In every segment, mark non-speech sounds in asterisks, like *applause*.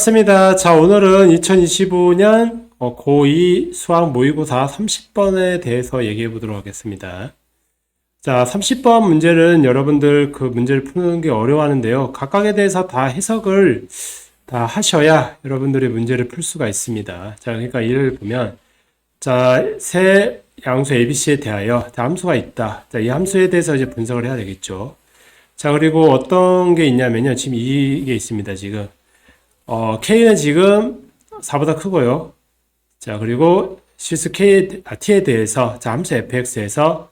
반갑습니다. 자, 오늘은 2025년 어, 고2 수학 모의고사 30번에 대해서 얘기해 보도록 하겠습니다. 자, 30번 문제는 여러분들 그 문제를 푸는 게 어려워하는데요. 각각에 대해서 다 해석을 다 하셔야 여러분들의 문제를 풀 수가 있습니다. 자, 그러니까 이를 보면 자, 새 양수 ABC에 대하여 자, 함수가 있다. 자, 이 함수에 대해서 이제 분석을 해야 되겠죠. 자, 그리고 어떤 게 있냐면요. 지금 이게 있습니다. 지금. 어, K는 지금 4보다 크고요. 자, 그리고 실수 K, 아, T에 대해서, 자, 함수 fx에서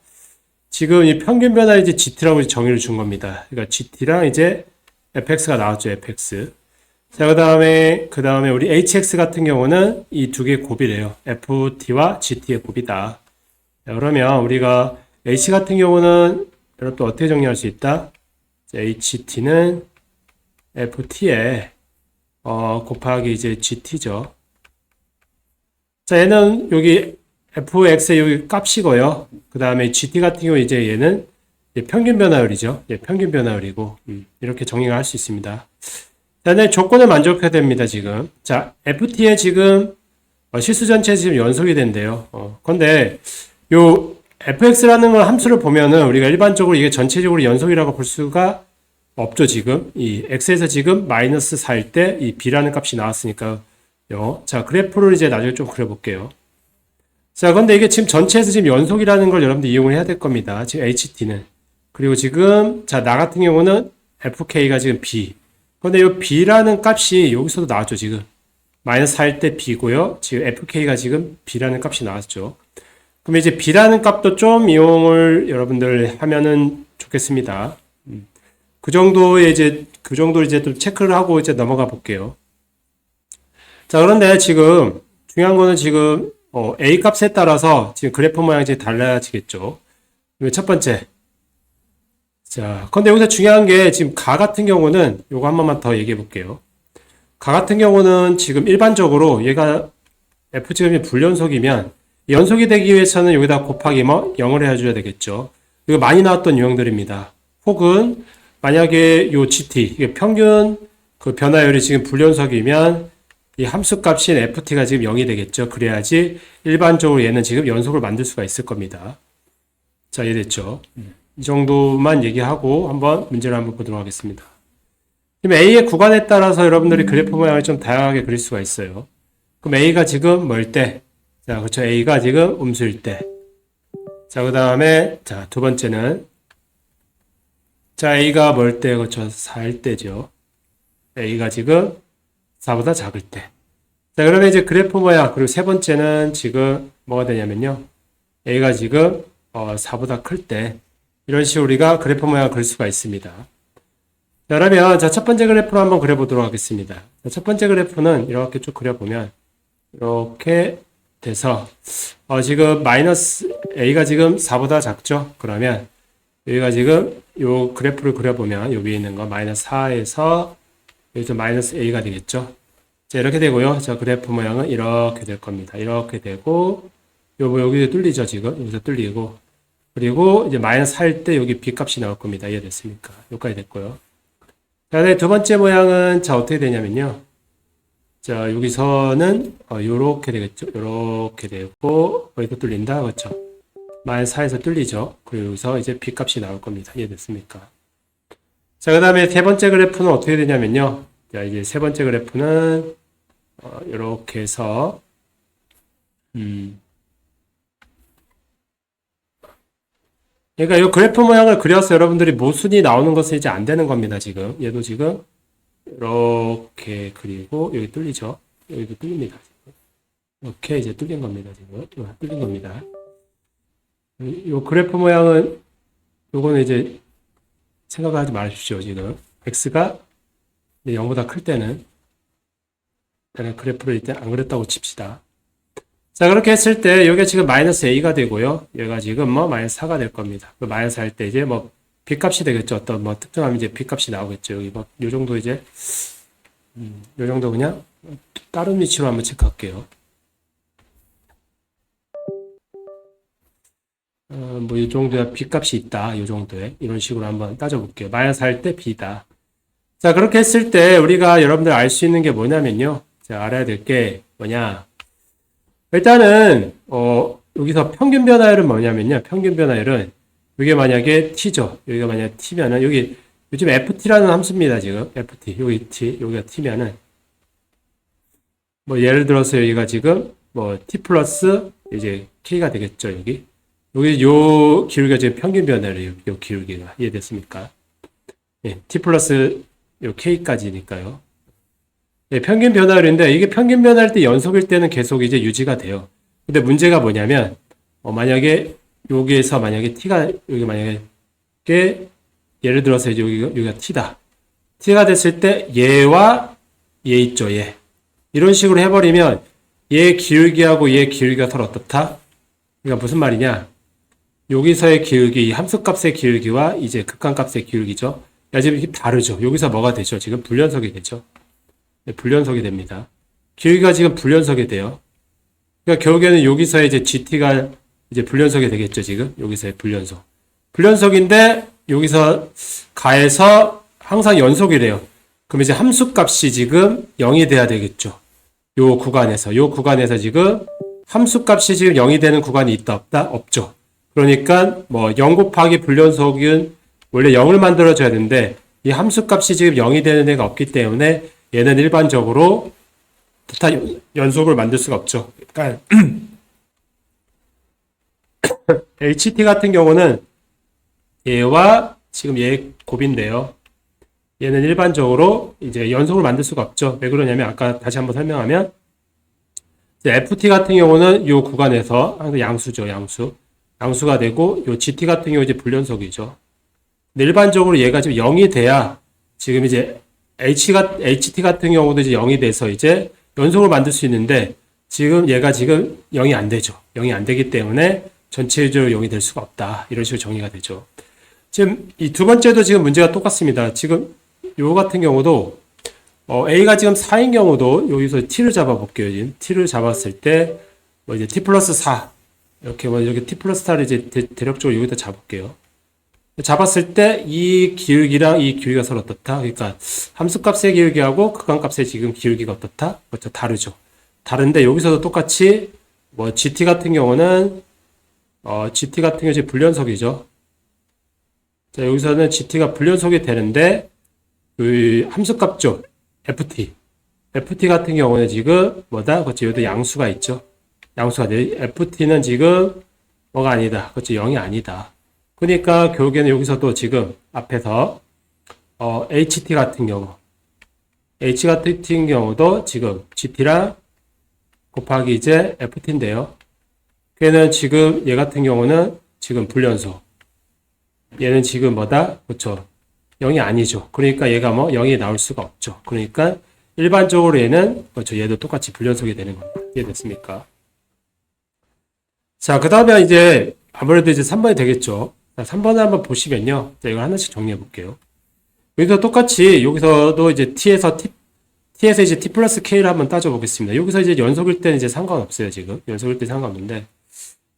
지금 이 평균 변화 이제 GT라고 정의를 준 겁니다. 그러니까 GT랑 이제 fx가 나왔죠, fx. 자, 그 다음에, 그 다음에 우리 hx 같은 경우는 이 두 개의 곱이래요. ft와 gt의 곱이다. 자, 그러면 우리가 h 같은 경우는 여러분 어떻게 정리할 수 있다? 자, ht는 ft에 어, 곱하기 이제 GT죠. 자, 얘는 여기 fx의 여기 값이고요. 그 다음에 GT 같은 경우 이제 얘는 평균 변화율이죠. 예, 평균 변화율이고, 음, 이렇게 정의가 할 수 있습니다. 자, 네, 조건을 만족해야 됩니다, 지금. 자, FT에 지금 어, 실수 전체 지금 연속이 된대요. 어, 근데 요 fx라는 걸 함수를 보면은 우리가 일반적으로 이게 전체적으로 연속이라고 볼 수가 없죠, 지금. 이 x에서 지금 마이너스 4일 때 이 b라는 값이 나왔으니까요. 자, 그래프를 이제 나중에 좀 그려볼게요. 자, 근데 이게 지금 전체에서 지금 연속이라는 걸 여러분들 이용을 해야 될 겁니다. 지금 ht는. 그리고 지금, 자, 나 같은 경우는 fk가 지금 b. 근데 이 b라는 값이 여기서도 나왔죠, 지금. 마이너스 4일 때 b고요. 지금 fk가 지금 b라는 값이 나왔죠. 그럼 이제 b라는 값도 좀 이용을 여러분들 하면은 좋겠습니다. 그 정도의 이제 그 정도 이제 좀 체크를 하고 이제 넘어가 볼게요. 자, 그런데 지금 중요한 거는 지금 어, A 값에 따라서 지금 그래프 모양이 달라지겠죠. 첫 번째. 자, 근데 여기서 중요한 게 지금 가 같은 경우는 요거 한 번만 더 얘기해 볼게요. 가 같은 경우는 지금 일반적으로 얘가 F 지금이 불연속이면 연속이 되기 위해서는 여기다 곱하기 뭐 0을 해줘야 되겠죠. 이거 많이 나왔던 유형들입니다. 혹은 만약에 요 GT, 평균 그 변화율이 지금 불연속이면 이 함수 값인 FT가 지금 0이 되겠죠. 그래야지 일반적으로 얘는 지금 연속을 만들 수가 있을 겁니다. 자, 이해됐죠? 이 정도만 얘기하고 한번 문제를 한번 보도록 하겠습니다. 그럼 A의 구간에 따라서 여러분들이 그래프 모양을 좀 다양하게 그릴 수가 있어요. 그럼 A가 지금 뭘 때? 자, 그렇죠. A가 지금 음수일 때. 자, 그 다음에, 자, 두 번째는 자, A가 뭘 때, 그렇죠. 4일 때죠. A가 지금 4보다 작을 때. 자, 그러면 이제 그래프 모양, 그리고 세 번째는 지금 뭐가 되냐면요. A가 지금 어, 4보다 클 때, 이런 식으로 우리가 그래프 모양을 그릴 수가 있습니다. 자, 그러면, 자, 첫 번째 그래프로 한번 그려보도록 하겠습니다. 자, 첫 번째 그래프는 이렇게 쭉 그려보면, 이렇게 돼서, 어, 지금 마이너스, A가 지금 4보다 작죠? 그러면, 여기가 지금 요 그래프를 그려보면 요 위에 있는 거 마이너스 4에서 여기서 마이너스 a가 되겠죠. 자 이렇게 되고요. 자 그래프 모양은 이렇게 될 겁니다. 이렇게 되고 요거 여기서 뚫리죠 지금 여기서 뚫리고 그리고 이제 마이너스 4일 때 여기 b 값이 나올 겁니다. 이해됐습니까? 여기까지 됐고요. 자, 네, 두 번째 모양은 자 어떻게 되냐면요. 자 여기서는 어, 요렇게 되겠죠. 요렇게 되고 여기도 뚫린다 그렇죠. 마이너스 4에서 뚫리죠. 여기서 이제 b 값이 나올 겁니다. 이해됐습니까? 자, 그 다음에 세 번째 그래프는 어떻게 되냐면요. 자, 이제 세 번째 그래프는, 어, 이렇게 해서, 음. 그러니까 이 그래프 모양을 그려서 여러분들이 모순이 나오는 것은 이제 안 되는 겁니다, 지금. 얘도 지금, 이렇게 그리고, 여기 뚫리죠? 여기도 뚫립니다. 이렇게 이제 뚫린 겁니다, 지금. 뚫린 겁니다. 이 그래프 모양은, 요거는 이제 생각하지 마십시오, 지금. x가 0보다 클 때는, 일단 그래프를 일단 안 그렸다고 칩시다. 자, 그렇게 했을 때, 여기가 지금 마이너스 a가 되고요. 얘가 지금 뭐 마이너스 4가 될 겁니다. 그 마이너스 할 때 이제 뭐 b 값이 되겠죠. 어떤 뭐 특정하면 이제 b 값이 나오겠죠. 여기 뭐, 요 정도 이제, 음, 요 정도 그냥 다른 위치로 한번 체크할게요. 어, 뭐, 이 정도야 B 값이 있다. 이 정도에. 이런 식으로 한번 따져볼게요. 마이너스 할 때 B다. 자, 그렇게 했을 때 우리가 여러분들 알 수 있는 게 뭐냐면요. 자, 알아야 될 게 뭐냐. 일단은, 어, 여기서 평균 변화율은 뭐냐면요. 평균 변화율은 이게 만약에 t죠. 여기가 만약에 t면은 여기 요즘 ft라는 함수입니다. 지금 ft 여기 t 여기가 t면은 뭐 예를 들어서 여기가 지금 뭐 t 플러스 이제 k가 되겠죠. 여기 여기 요 기울기가 지금 평균 변화율이에요. 요 기울기가 이해됐습니까? 예, t 플러스 요 k까지니까요. 예, 평균 변화율인데 이게 평균 변화일 때 연속일 때는 계속 이제 유지가 돼요. 근데 문제가 뭐냐면 어, 만약에 여기에서 만약에 t가 여기 만약에 게 예를 들어서 여기가 여기가 t다. t가 됐을 때 얘와 얘 있죠, 얘. 이런 식으로 해버리면 얘 기울기하고 얘 기울기가 서로 어떻다? 그러니까 무슨 말이냐? 여기서의 기울기, 이 함수값의 기울기와 이제 극한값의 기울기죠. 야, 지금 다르죠. 여기서 뭐가 되죠? 지금 불연속이 되죠. 네, 불연속이 됩니다. 기울기가 지금 불연속이 돼요. 그러니까 결국에는 여기서 이제 GT가 이제 불연속이 되겠죠, 지금. 여기서의 불연속. 불연속인데 여기서 가해서 항상 연속이래요. 그럼 이제 함수값이 지금 0이 돼야 되겠죠. 요 구간에서 요 구간에서 지금 함수값이 지금 0이 되는 구간이 있다 없다 없죠. 그러니까 뭐 0 곱하기 불연속은 원래 0을 만들어 줘야 되는데 이 함수값이 지금 0이 되는 애가 없기 때문에 얘는 일반적으로 다 연속을 만들 수가 없죠. 그러니까 *clears throat* HT 같은 경우는 얘와 지금 얘 곱인데요. 얘는 일반적으로 이제 연속을 만들 수가 없죠. 왜 그러냐면 아까 다시 한번 설명하면 FT 같은 경우는 이 구간에서 양수죠, 양수. 양수가 되고 요 GT 같은 경우 이제 불연속이죠. 일반적으로 얘가 지금 0이 돼야 지금 이제 H가 HT 같은 경우도 이제 0이 돼서 이제 연속을 만들 수 있는데 지금 얘가 지금 0이 안 되죠. 0이 안 되기 때문에 전체적으로 0이 될 수가 없다. 이런 식으로 정의가 되죠. 지금 이 두 번째도 지금 문제가 똑같습니다. 지금 요 같은 경우도 어, A가 지금 4인 경우도 여기서 T를 잡아 볼게요. 지금 T를 잡았을 때 뭐 이제 T 플러스 4 이렇게 뭐 이렇게 T 플러스 4를 이제 대, 대략적으로 여기다 잡을게요. 잡았을 때 이 기울기랑 이 기울기가 서로 어떻다? 그러니까 함수값의 기울기하고 극한값의 지금 기울기가 어떻다? 그렇죠. 다르죠. 다른데 여기서도 똑같이 뭐 GT 같은 경우는 어, GT 같은 경우 이제 불연속이죠. 자, 여기서는 GT가 불연속이 되는데 그 함수값죠. FT. FT 같은 경우는 지금 뭐다? 그렇지. 여기도 양수가 있죠. 양수가 돼. FT는 지금 뭐가 아니다. 그렇지. 0이 아니다. 그러니까 결국에는 여기서도 지금 앞에서 어, HT 같은 경우 H 같은 경우도 지금 GT랑 곱하기 이제 FT인데요. 걔는 지금 얘 같은 경우는 지금 불연속. 얘는 지금 뭐다? 그렇죠. 0이 아니죠. 그러니까 얘가 뭐 0이 나올 수가 없죠. 그러니까 일반적으로 얘는 그렇죠. 얘도 똑같이 불연속이 되는 겁니다. 이해됐습니까? 자, 그 다음에 이제 아무래도 이제 3번이 되겠죠. 자, 3번을 한번 보시면요. 자, 이걸 하나씩 정리해 볼게요. 여기서 똑같이 여기서도 이제 t에서 t t에서 이제 t 플러스 k를 한번 따져 보겠습니다. 여기서 이제 연속일 때는 이제 상관없어요, 지금. 연속일 때 상관없는데.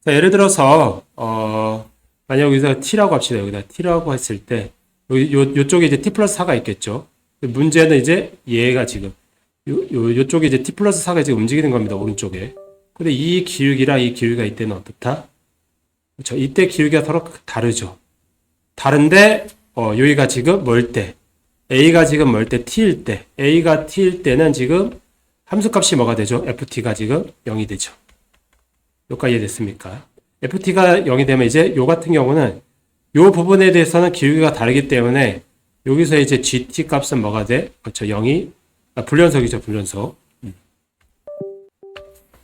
자, 예를 들어서 어 만약 여기서 t라고 합시다. 여기다 t라고 했을 때 여기 요 요쪽에 이제 t 플러스 4가 있겠죠. 문제는 이제 얘가 지금 요, 요 요쪽에 이제 t 플러스 4가 지금 움직이는 겁니다. 오른쪽에. 근데 이 기울기랑 이 기울기가 이때는 어떻다? 그렇죠. 이때 기울기가 서로 다르죠. 다른데 어 여기가 지금 멀 때, a가 지금 멀 때 t일 때, a가 t일 때는 지금 함수값이 뭐가 되죠? ft가 지금 0이 되죠. 여기까지 이해됐습니까? ft가 0이 되면 이제 요 같은 경우는 요 부분에 대해서는 기울기가 다르기 때문에 여기서 이제 gt 값은 뭐가 돼? 그렇죠. 0이 아, 불연속이죠. 불연속.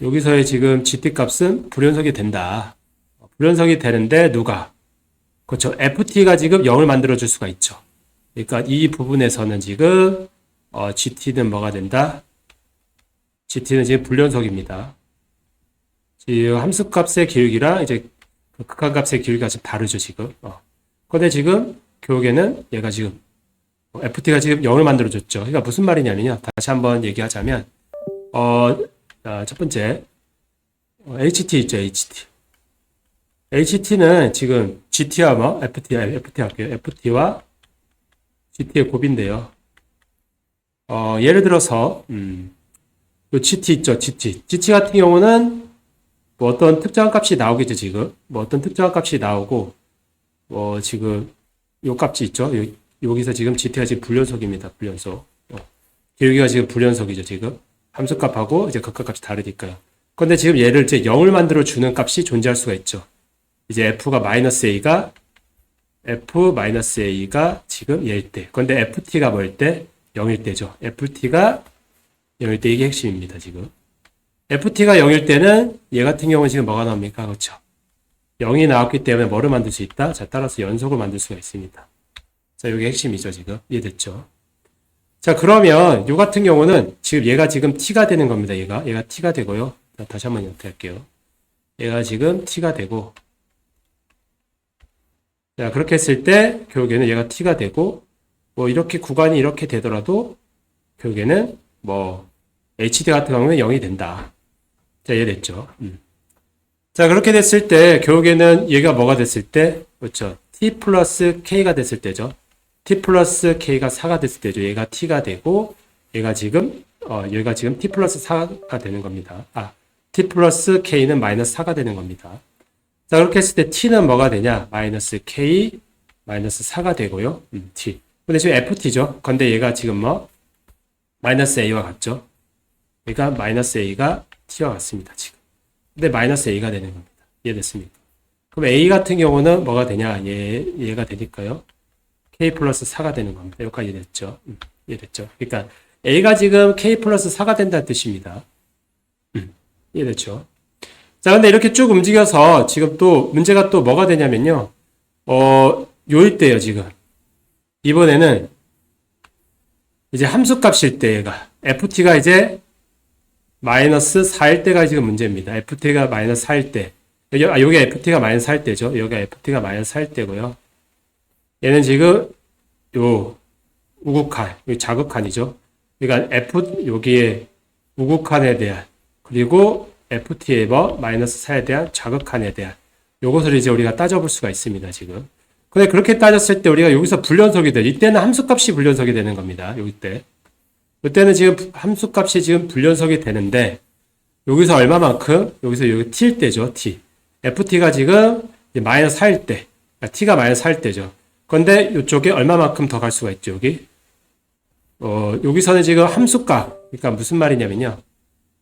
음. 여기서의 지금 gt 값은 불연속이 된다. 불연속이 되는데 누가? 그렇죠. ft가 지금 0을 만들어 줄 수가 있죠. 그러니까 이 부분에서는 지금 어, gt는 뭐가 된다? gt는 지금 불연속입니다. 지금 함수 값의 기울기랑 이제 그 극한 값의 기울기가 좀 다르죠 지금. 어. 근데 지금 결국에는 얘가 지금 어, ft가 지금 0을 만들어 줬죠. 그러니까 무슨 말이냐면요. 다시 한번 얘기하자면 어, 아, 첫 번째 어, ht 있죠 ht. HT는 지금 GT와 뭐 FT, FT 할게요. FT와 GT의 곱인데요. 어, 예를 들어서, 음, 요 GT 있죠, GT. GT 같은 경우는 뭐 어떤 특정한 값이 나오겠죠, 지금. 뭐 어떤 특정한 값이 나오고, 뭐 지금 요 값이 있죠. 요, 여기서 지금 GT가 지금 불연속입니다, 불연속. 어, 여기가 지금 불연속이죠, 지금. 함수값하고 이제 극값값이 다르니까요. 근데 지금 얘를 이제 0을 만들어 주는 값이 존재할 수가 있죠. 이제 f가 마이너스 a가 f 마이너스 a가 지금 얘일 때. 근데 ft가 뭐일 때? 0일 때죠. ft가 0일 때 이게 핵심입니다, 지금. ft가 0일 때는 얘 같은 경우는 지금 뭐가 나옵니까? 그렇죠. 0이 나왔기 때문에 뭐를 만들 수 있다? 자, 따라서 연속을 만들 수가 있습니다. 자, 이게 핵심이죠, 지금. 이해됐죠? 자, 그러면 요 같은 경우는 지금 얘가 지금 t가 되는 겁니다, 얘가. 얘가 t가 되고요. 자, 다시 한번 연태할게요. 얘가 지금 t가 되고 자, 그렇게 했을 때 결국에는 얘가 t가 되고 뭐 이렇게 구간이 이렇게 되더라도 결국에는 뭐 hd 같은 경우는 0이 된다. 자, 이해됐죠? 음. 자, 그렇게 됐을 때 결국에는 얘가 뭐가 됐을 때 그렇죠? t 플러스 k가 됐을 때죠. T 플러스 k가 4가 됐을 때죠. 얘가 t가 되고 얘가 지금 어, 얘가 지금 t 플러스 4가 되는 겁니다. 아, t 플러스 k는 마이너스 4가 되는 겁니다. 자, 그렇게 했을 때 t는 뭐가 되냐? 마이너스 k 마이너스 4가 되고요. 음, t. 근데 지금 ft죠. 근데 얘가 지금 뭐 마이너스 a와 같죠? 얘가 마이너스 a가 t와 같습니다. 지금. 근데 마이너스 a가 되는 겁니다. 이해됐습니까? 그럼 a 같은 경우는 뭐가 되냐? 얘 얘가 되니까요. K 플러스 4가 되는 겁니다. 여기까지 이해됐죠? 음, 이해됐죠? 그러니까 a가 지금 k 플러스 4가 된다는 뜻입니다. 음, 이해됐죠? 자, 근데 이렇게 쭉 움직여서 지금 또 문제가 또 뭐가 되냐면요. 어, 요일 때요, 지금. 이번에는 이제 함수 값일 때 얘가 ft가 이제 마이너스 4일 때가 지금 문제입니다. ft가 마이너스 4일 때. 여기, 아, 여기 ft가 마이너스 4일 때죠. 여기가 ft가 마이너스 4일 때고요. 얘는 지금 요 우극한, 요 자극한이죠. 그러니까 f 여기에 우극한에 대한 그리고 ft의 뭐 마이너스 4에 대한 자극한에 대한 요것을 이제 우리가 따져볼 수가 있습니다. 지금. 근데 그렇게 따졌을 때 우리가 여기서 불연속이 돼. 이때는 함수값이 불연속이 되는 겁니다. 여기 때. 이때는 지금 함수값이 지금 불연속이 되는데 여기서 얼마만큼? 여기서 여기 t일 때죠. t. ft가 지금 마이너스 4일 때. 그러니까 t가 마이너스 4일 때죠. 그런데 이쪽에 얼마만큼 더 갈 수가 있죠. 여기. 어, 여기서는 지금 함수값. 그러니까 무슨 말이냐면요.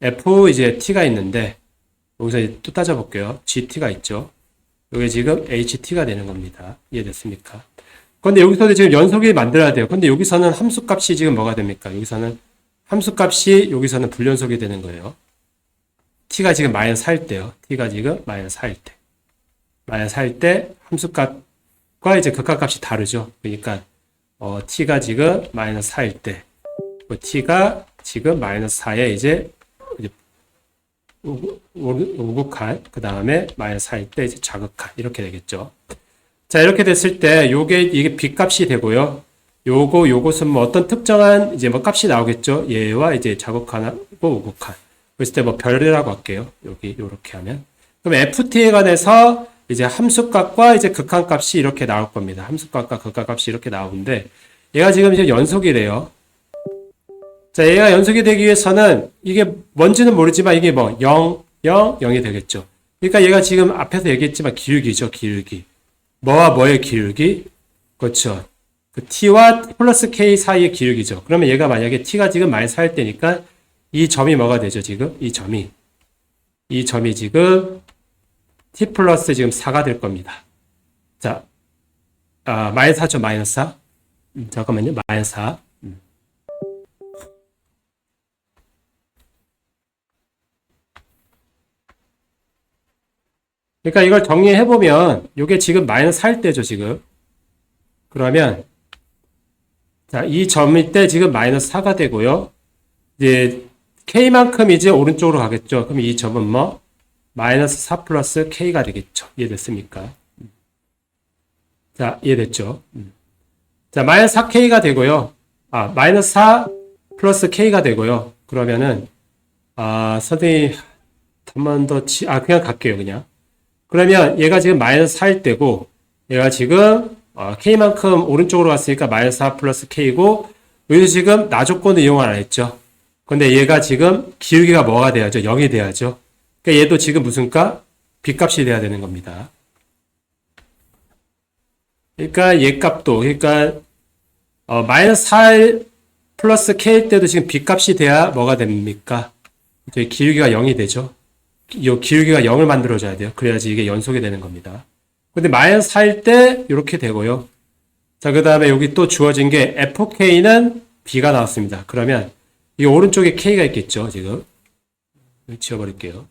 f 이제 t가 있는데 여기서 이제 또 따져볼게요. gt가 있죠. 여기 지금 ht가 되는 겁니다. 이해됐습니까? 근데 여기서도 지금 연속이 만들어야 돼요. 근데 여기서는 함수값이 지금 뭐가 됩니까? 여기서는 함수값이 여기서는 불연속이 되는 거예요. t가 지금 마이너스 4일 때요. t가 지금 마이너스 4일 때. 마이너스 4일 때 함수값 과 이제 극값값이 다르죠. 그러니까 어, t가 지금 마이너스 4일 때, 뭐 t가 지금 마이너스 4에 이제 우극한, 그 다음에 마이너스 4일 때 이제 자극한, 이렇게 되겠죠. 자, 이렇게 됐을 때, 요게, 이게 B값이 되고요. 요거, 요것은 뭐 어떤 특정한 이제 뭐 값이 나오겠죠. 얘와 이제 자극한하고 우극한. 그랬을 때 뭐 별이라고 할게요. 여기, 요렇게 하면. 그럼 FT에 관해서 이제 함수값과 이제 극한값이 이렇게 나올 겁니다. 함수값과 극한값이 이렇게 나오는데, 얘가 지금 이제 연속이래요. 자, 얘가 연속이 되기 위해서는 이게 뭔지는 모르지만 이게 뭐 0, 0, 0이 되겠죠. 그러니까 얘가 지금 앞에서 얘기했지만 기울기죠, 기울기. 뭐와 뭐의 기울기? 그렇죠. 그 t와 플러스 k 사이의 기울기죠. 그러면 얘가 만약에 t가 지금 마이너스 4일 때니까 이 점이 뭐가 되죠, 지금? 이 점이. 이 점이 지금 t 플러스 지금 4가 될 겁니다. 자, 아, 마이너스 4죠, 마이너스 4. 음, 잠깐만요, 마이너스 4. 그러니까 이걸 정리해 보면 이게 지금 마이너스 4일 때죠, 지금. 그러면 자, 이 점일 때 지금 마이너스 4가 되고요. 이제 k만큼 이제 오른쪽으로 가겠죠. 그럼 이 점은 뭐 마이너스 4 플러스 k가 되겠죠. 이해됐습니까? 자, 이해됐죠? 자, 마이너스 4k가 되고요. 아, 마이너스 4 플러스 k가 되고요. 그러면은 아, 선생님 한번 더 치, 아, 그냥 갈게요, 그냥. 그러면 얘가 지금 마이너스 4일 때고 얘가 지금 어, k만큼 오른쪽으로 갔으니까 마이너스 4 플러스 k고 여기서 지금 나 조건을 이용 안 했죠. 근데 얘가 지금 기울기가 뭐가 돼야죠? 0이 돼야죠. 그러니까 얘도 지금 무슨 값? B값이 돼야 되는 겁니다. 그러니까 얘 값도 그러니까 어, 마이너스 4 플러스 K일 때도 지금 B값이 돼야 뭐가 됩니까? 저희 기울기가 0이 되죠. 이 기울기가 0을 만들어줘야 돼요. 그래야지 이게 연속이 되는 겁니다. 근데 마이너스 4일 때 이렇게 되고요. 자, 그 다음에 여기 또 주어진 게 FK는 B가 나왔습니다. 그러면 이 오른쪽에 K가 있겠죠, 지금. 지워버릴게요.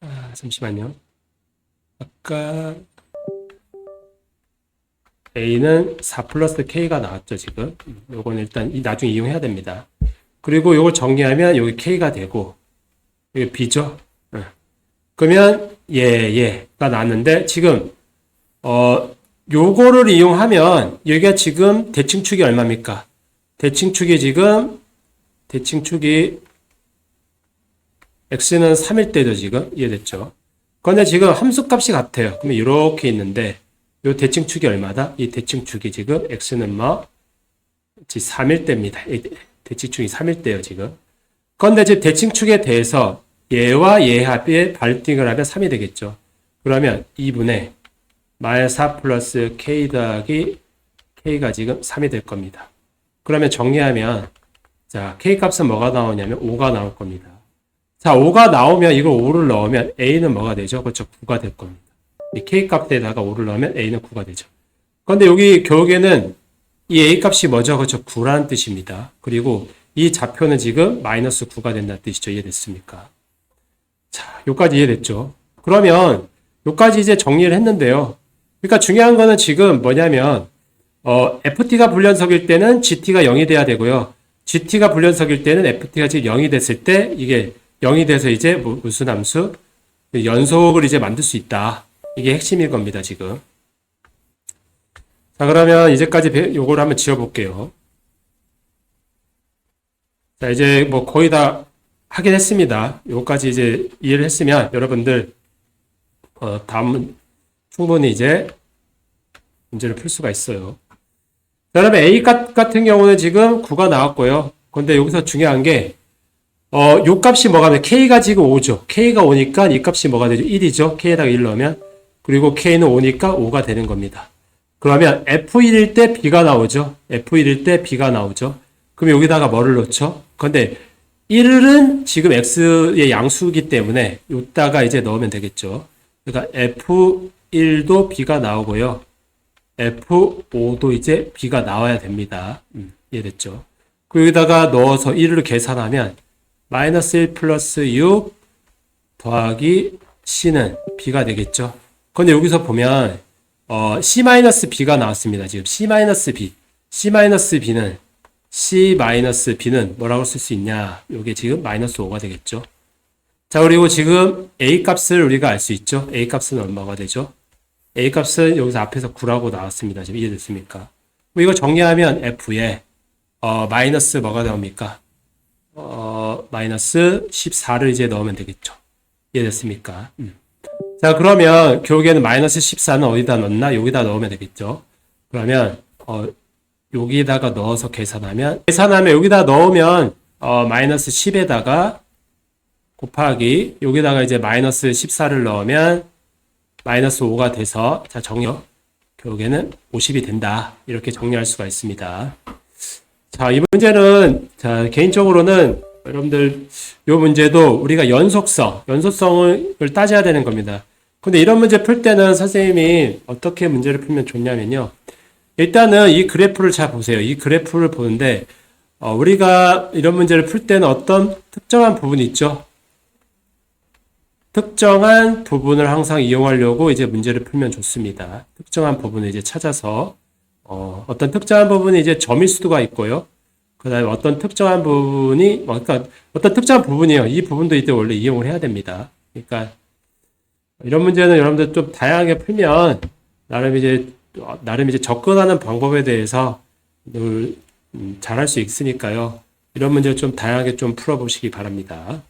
아, 잠시만요. 아까 A는 4 플러스 K가 나왔죠, 지금. 요건 일단 이 나중에 이용해야 됩니다. 그리고 요걸 정리하면 여기 K가 되고, 여기 B죠? 예. 그러면 예, 예가 나왔는데 지금 어 요거를 이용하면 여기가 지금 대칭축이 얼마입니까? 대칭축이 지금 대칭축이 x는 3일 때죠 지금 이해됐죠? 그런데 지금 함수값이 같아요. 그러면 이렇게 있는데 요 대칭축이 얼마다? 이 대칭축이 지금 x는 뭐 3일 때입니다. 이 대칭축이 3일 때예요 지금. 그런데 지금 대칭축에 대해서 얘와 얘 합의 발등을 하면 3이 되겠죠. 그러면 2분의 마이너스 4 플러스 k 더하기 k가 지금 3이 될 겁니다. 그러면 정리하면 자 k 값은 뭐가 나오냐면 5가 나올 겁니다. 자 5가 나오면 이걸 5를 넣으면 a는 뭐가 되죠? 그렇죠 9가 될 겁니다. 이 k 값에다가 5를 넣으면 a는 9가 되죠. 그런데 여기 결국에는 이 a 값이 뭐죠? 그렇죠 9라는 뜻입니다. 그리고 이 좌표는 지금 마이너스 9가 된다는 뜻이죠. 이해됐습니까? 자, 요까지 이해됐죠? 그러면 요까지 이제 정리를 했는데요. 그러니까 중요한 거는 지금 뭐냐면 어, FT가 불연속일 때는 GT가 0이 돼야 되고요. GT가 불연속일 때는 FT가 지금 0이 됐을 때 이게 0이 돼서 이제 뭐- 무슨 함수 연속을 이제 만들 수 있다. 이게 핵심일 겁니다, 지금. 자, 그러면 이제까지 배- 요거를 한번 지워 볼게요. 자, 이제 뭐 거의 다 하긴 했습니다. 요까지 이제 이해를 했으면 여러분들 어, 다음은 충분히 이제 문제를 풀 수가 있어요. 자, 그다음에 A 값 같은 경우는 지금 9가 나왔고요. 근데 여기서 중요한 게 어, 요 값이 뭐가 면 K가 지금 5죠. K가 5니까 이 값이 뭐가 되죠? 1이죠. K에다가 1 넣으면 그리고 K는 5니까 5가 되는 겁니다. 그러면 F1일 때 B가 나오죠. F1일 때 B가 나오죠. 그럼 여기다가 뭐를 넣죠? 근데 1은 지금 x의 양수이기 때문에 여기다가 이제 넣으면 되겠죠. 그러니까 f1도 b가 나오고요. f5도 이제 b가 나와야 됩니다. 음, 이해됐죠? 여기다가 넣어서 1을 계산하면 마이너스 1 플러스 6 더하기 c는 b가 되겠죠. 근데 여기서 보면 어, c 마이너스 b가 나왔습니다. 지금 c 마이너스 b, c 마이너스 b는 C-B는 뭐라고 쓸 수 있냐? 이게 지금 마이너스 5가 되겠죠. 자, 그리고 지금 A 값을 우리가 알 수 있죠. A 값은 얼마가 되죠? A 값은 여기서 앞에서 9라고 나왔습니다. 지금 이해됐습니까? 뭐 이거 정리하면 F에 어, 마이너스 뭐가 나옵니까? 어, 마이너스 14를 이제 넣으면 되겠죠. 이해됐습니까? 음. 자, 그러면 결국에는 마이너스 14는 어디다 넣나? 여기다 넣으면 되겠죠. 그러면 어, 여기다가 넣어서 계산하면 계산하면 여기다 넣으면 어, 마이너스 10에다가 곱하기 여기다가 이제 마이너스 14를 넣으면 마이너스 5가 돼서 자 정리요 결국에는 50이 된다 이렇게 정리할 수가 있습니다 자 이 문제는 자 개인적으로는 여러분들 이 문제도 우리가 연속성 연속성을 따져야 되는 겁니다 근데 이런 문제 풀 때는 선생님이 어떻게 문제를 풀면 좋냐면요 일단은 이 그래프를 잘 보세요. 이 그래프를 보는데 어, 우리가 이런 문제를 풀 때는 어떤 특정한 부분이 있죠. 특정한 부분을 항상 이용하려고 이제 문제를 풀면 좋습니다. 특정한 부분을 이제 찾아서 어, 어떤 특정한 부분이 이제 점일 수가 있고요. 그 다음에 어떤 특정한 부분이 뭐, 그러니까 어떤 특정한 부분이요. 이 부분도 이때 원래 이용을 해야 됩니다. 그러니까 이런 문제는 여러분들 좀 다양하게 풀면 나름 이제 나름 이제 접근하는 방법에 대해서 늘 음, 잘할 수 있으니까요. 이런 문제 좀 다양하게 좀 풀어보시기 바랍니다.